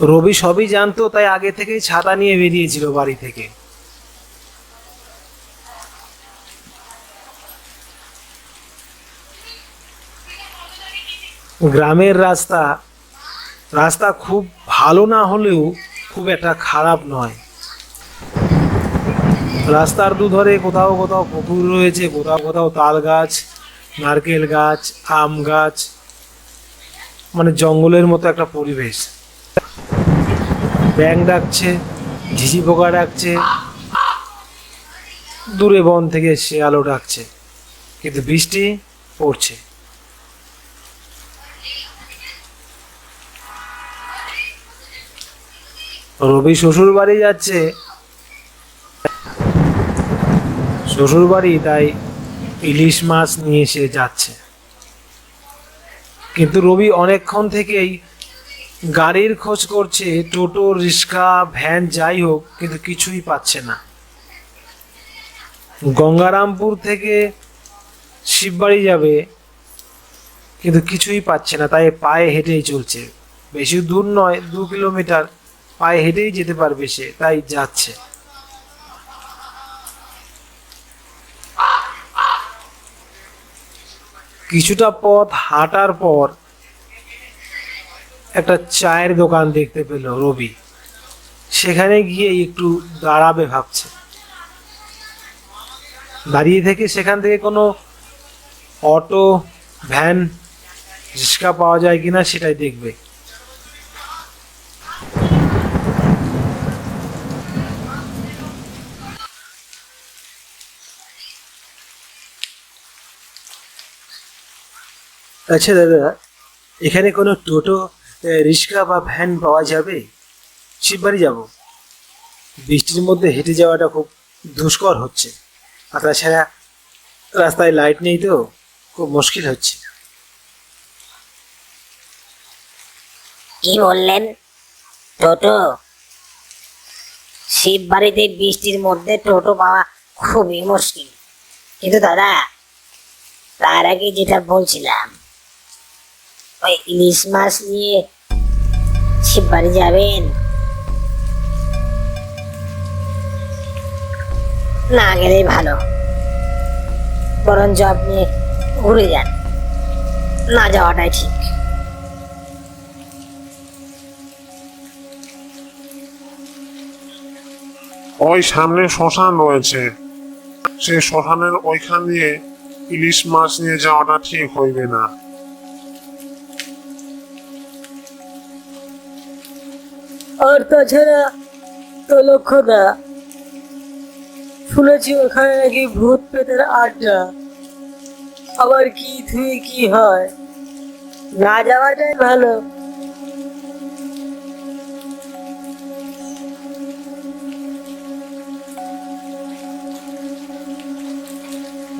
রবি সবই জানতো, তাই আগে থেকেই ছাতা নিয়ে বেরিয়েছিল বাড়ি থেকে। গ্রামের রাস্তা রাস্তা খুব ভালো না হলেও খুব একটা খারাপ নয়। রাস্তার দুধারে কোথাও কোথাও পুকুর রয়েছে, কোথাও কোথাও তাল গাছ, নারকেল গাছ, আম গাছ মানে জঙ্গলের মতো একটা পরিবেশ। ব্যাং ডাকছে, ঝিঝি পোকা ডাকছে। দূরে বন থেকে শেয়ালও ডাকছে, কিন্তু বৃষ্টি পড়ছে। রবি শ্বশুর বাড়ি যাচ্ছে। শ্বশুর বাড়ি, তাই ইলিশ মাছ নিয়ে এসে যাচ্ছে। কিন্তু রবি অনেকক্ষণ থেকেই গাড়ির খোঁজ করছে, টোটো, রিক্সা, ভ্যান, যাই হোক, কিন্তু কিছুই পাচ্ছে না। গঙ্গারামপুর থেকে শিববাড়ি যাবে, কিন্তু কিছুই পাচ্ছে না, তাই পায়ে হেঁটেই চলছে। বেশি দূর নয়, দু কিলোমিটার পায়ে হেঁটেই যেতে পারবে সে, তাই যাচ্ছে। কিছুটা পথ হাঁটার পর একটা চায়ের দোকান দেখতে পেল রবি। সেখানে গিয়ে একটু দাঁড়াবে ভাবছে। দাঁড়িয়ে থেকে সেখান থেকে কোনো অটো, ভ্যান, রিক্সা পাওয়া যায় কিনা সেটাই দেখবে। আচ্ছা দাদা, এখানে কোনো টোটো রিক্সা বা ভ্যান পাওয়া যাবে। শিববাড়ি যাব। বৃষ্টির মধ্যে হেঁটে যাওয়াটা খুব দুষ্কর হচ্ছে। আর তাছাড়া রাস্তায় লাইট নেই তো, খুব মুশকিল হচ্ছে। কি বললেন? টোটো? শিব বাড়িতে বৃষ্টির মধ্যে টোটো পাওয়া খুবই মুশকিল। কিন্তু দাদা, তার আগে যেটা বলছিলাম ওই ইলিশ মাছ নিয়ে শিব বাড়ি যাবেন? না গেলেই ভালো। বরঞ্চ আপনি ঘুরে যান। না যাওয়াটাই ঠিক। ওই সামনে শ্মশান রয়েছে। সেই শ্মশানের ওইখান দিয়ে ইলিশ মাছ নিয়ে যাওয়াটা ঠিক হইবে না। আর তাছাড়া তো লক্ষ্যদা শুনেছি ওখানে নাকি ভূত পেতের আড্ডা। আবার কি থুই কি হয়? না যাওয়াটাই ভালো।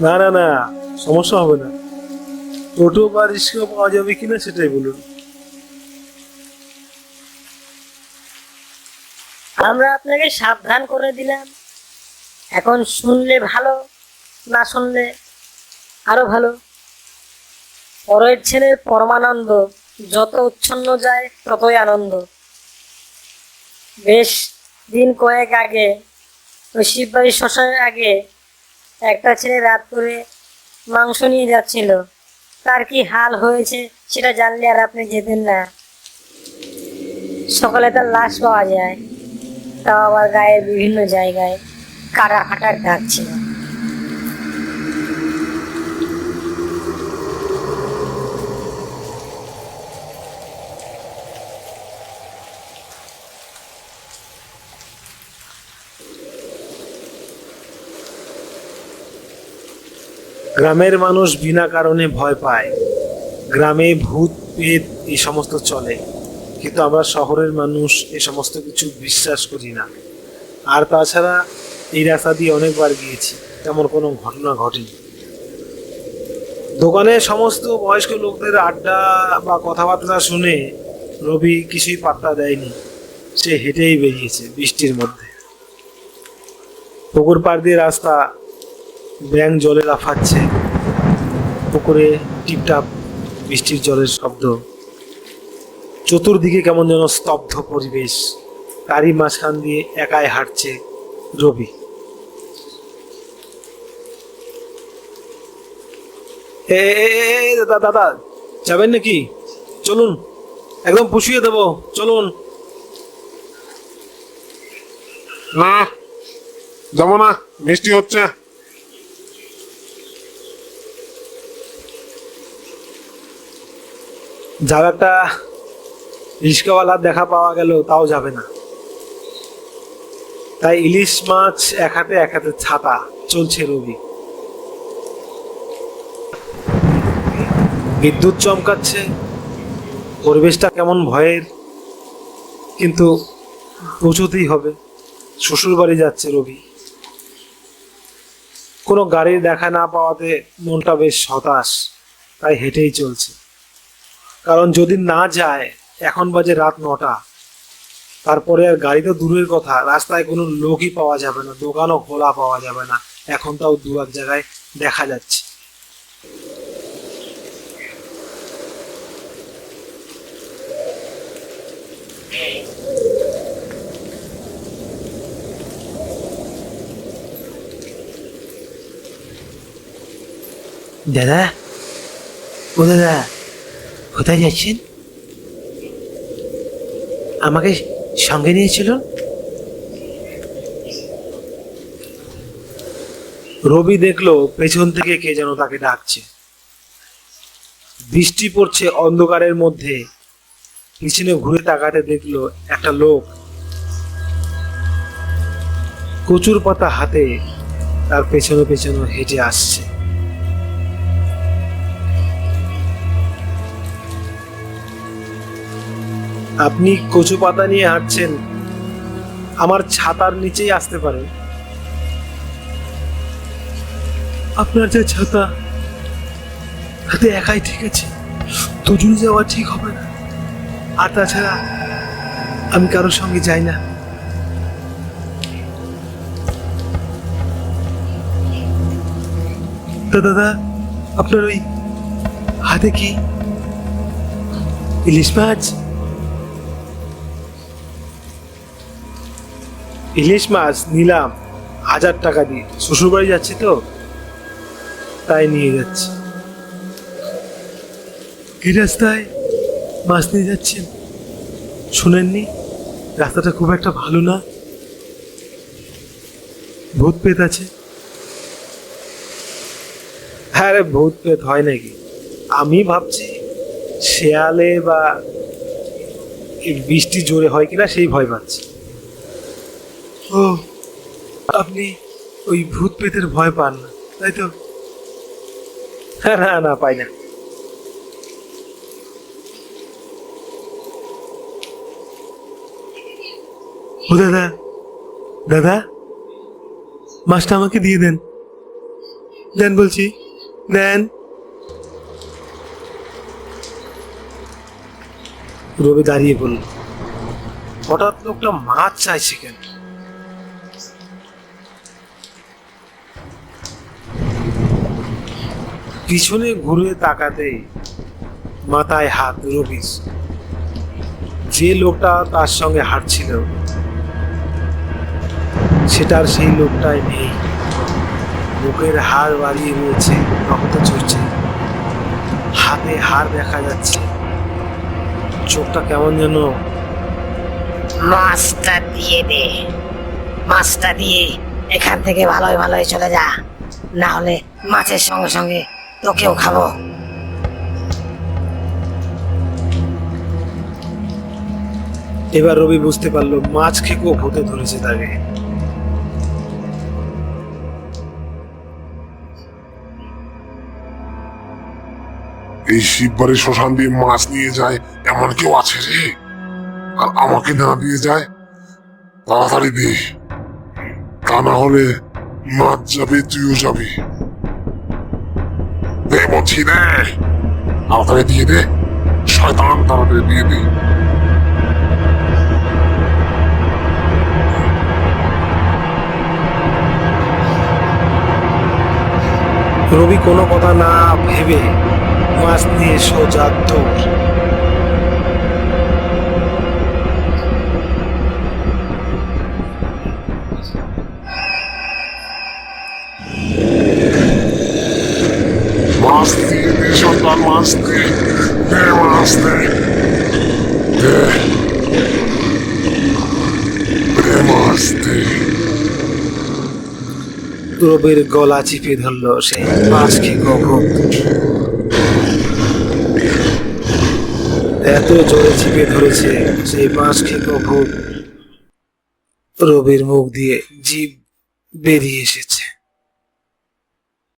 না না না, সমস্যা হবে না। টোটো বা রিক্সা পাওয়া যাবে কিনা সেটাই বলুন। আমরা আপনাকে সাবধান করে দিলাম। এখন শুনলে ভালো, না শুনলে আরও ভালো। পরের ছেলের পরমানন্দ যত উচ্ছন্ন যায়, ততই আনন্দ। বেশ দিন কয়েক আগে, ওই শিববাড়ির শ্মশানের আগে একটা ছেলে রাত করে মাংস নিয়ে যাচ্ছিল। তার কি হাল হয়েছে সেটা জানলে আর আপনি যেতেন না। সকালে তার লাশ পাওয়া যায়। তাও আবার গায়ের বিভিন্ন জায়গায় কাটা ফাটার দাগ ছিল। গ্রামের মানুষ বিনা কারণে ভয় পায়। গ্রামে ভূত পেত এই সমস্ত চলে। কিন্তু আমরা শহরের মানুষ এ সমস্ত কিছু বিশ্বাস করি না। আর তাছাড়া এই রাস্তা দিয়ে অনেকবার গিয়েছি, তেমন কোনো ঘটনা ঘটেনি। দোকানে সমস্ত বয়স্ক লোকদের আড্ডা বা কথাবার্তা শুনে রবি কিছুই পাত্তা দেয়নি। সে হেঁটেই বেরিয়েছে বৃষ্টির মধ্যে। পুকুর পাড় দিয়ে রাস্তা ব্যাং জলে লাফাচ্ছে। পুকুরে টিপটাপ বৃষ্টির জলের শব্দ। চতুর্দিকে কেমন যেন স্তব্ধ পরিবেশ। তারই মাঝখান দিয়ে একাই হাঁটছে রবি। এ দাদা দাদা যাবেন নাকি? চলুন একদম পুষিয়ে দেবো চলুন। না যাব না বৃষ্টি হচ্ছে। যার একটা রিস্কাওয়ালার দেখা পাওয়া গেল তাও যাবে না। তাই ইলিশ মাছ এক হাতে এক হাতে ছাতা, চলছে রবি। বিদ্যুৎ চমকাচ্ছে, পরিবেশটা কেমন ভয়ের, কিন্তু পৌঁছতেই হবে। শ্বশুর বাড়ি যাচ্ছে রবি। কোনো গাড়ির দেখা না পাওয়াতে মনটা বেশ হতাশ, তাই হেঁটেই চলছে। কারণ যদি না যায় এখন বাজে রাত নটা। তারপরে আর গাড়ি তো দূরের কথা, রাস্তায় কোনো লোকই পাওয়া যাবে না, দোকানও খোলা পাওয়া যাবে না। এখন তাও দু এক জায়গায় দেখা যাচ্ছে। দাদা? ও দাদা, কোথায় যাচ্ছেন? আমাকে সঙ্গে নিয়েছিল? রবি দেখল পেছন থেকে কে যেন তাকে ডাকছে। বৃষ্টি পড়ছে অন্ধকারের মধ্যে। পিছনে ঘুরে তাকাতে দেখল একটা লোক। কচুর পাতা হাতে তার পেছনে পেছনে হেঁটে আসছে। আপনি কচু পাতা নিয়ে হাঁটছেন, আমার ছাতার নিচেই আসতে পারেন। আপনার যে ছাতা, তাতে একাই ঠিক আছে দুজন যাওয়া ঠিক হবে না। আর তাছাড়া, আমি কারোর সঙ্গে যাই না। তো দাদা, আপনার ওই হাতে কি ইলিশ মাছ? ইলিশ মাছ নিলাম, হাজার টাকা দিয়ে। শ্বশুরবাড়ি যাচ্ছি তো, তাই নিয়ে যাচ্ছি। এই রাস্তায় মাছ নিয়ে যাচ্ছেন শুনেননি, রাস্তাটা খুব একটা ভালো না। ভূত পেত আছে। হ্যাঁ রে, ভূত পেত হয় নাকি? আমি ভাবছি শেয়ালে বা বৃষ্টি জোরে হয় কিনা সেই ভয় পাচ্ছি। ও, আপনি ওই ভূত পেতের ভয় পান না, তাই তো? না না, পাই না। ও দাদা দাদা, মাছটা আমাকে দিয়ে দেন। দেন বলছি, দেন। রবি দাঁড়িয়ে বলল হঠাৎ লোকটা মাছ চাইছে কেন? পিছনে ঘুরে তাকাতে মাথায় হাত রবিস যে লোকটা তার সঙ্গে হাঁটছিল, সেটার সেই লোকটাই নেই। বুকের হাড় বাড়িয়ে রয়েছে, রক্ত ঝরছে। হাতে হাড় দেখা যাচ্ছে। চোখটা কেমন যেন মাছটা দিয়ে দে। মাছটা দিয়ে এখান থেকে ভালোই ভালোই চলে যা। না হলে মাছের সঙ্গে সঙ্গে তোকেও খাব। এবার রবি বুঝতে পারল মাছ খেকো হতে ধরেছে তাকে। এই শিববাড়ির শ্মশান দিয়ে মাছ নিয়ে যায় এমন কেউ আছে রে আর আমাকে না দিয়ে যায়? তাড়াতাড়ি দে। তা না হলে মাছ যাবে তুইও যাবি। বলছি রে দিয়ে দে। শয়তান, তাড়াতাড়ি দিয়ে দে। রবি কোনো কথা না ভেবে মাছ নিয়ে সোজা দৌড়। রবির গলা চিপে ধরল সেই মাছ খেকো এত জোরে চিপে ধরেছে সেই মাছ ভূত রবির মুখ দিয়ে জীব বেরিয়ে এসেছে।